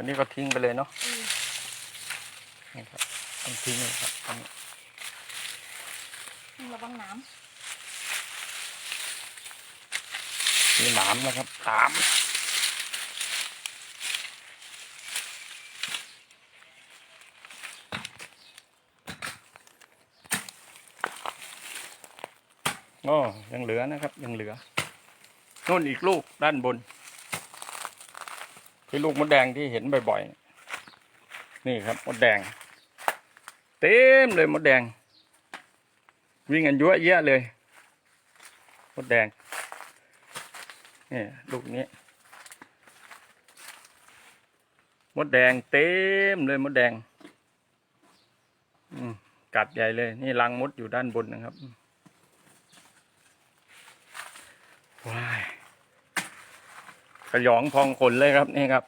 วันนี้ก็ทิ้งไปเลยเนาะอืมนี่ครับต้องทิ้งเลยครับอันนี้ระวังน้มีหนามนะครับหนามอ๋อยังเหลือนะครับ ยังเหลือนู่นอีกลูกด้านบน ที่ลูกมดแดงที่เห็นบ่อยๆ นี่ครับมดแดง เต็มเลยมดแดง วิ่งกันยั่วเยะเลยมดแดงนี่ลูกนี้มดแดงเต็มเลยมดแดงกัดใหญ่เลย นี่รังมดอยู่ด้านบนนะครับว้าย ขยองพองขนเลยครับนี่ครับ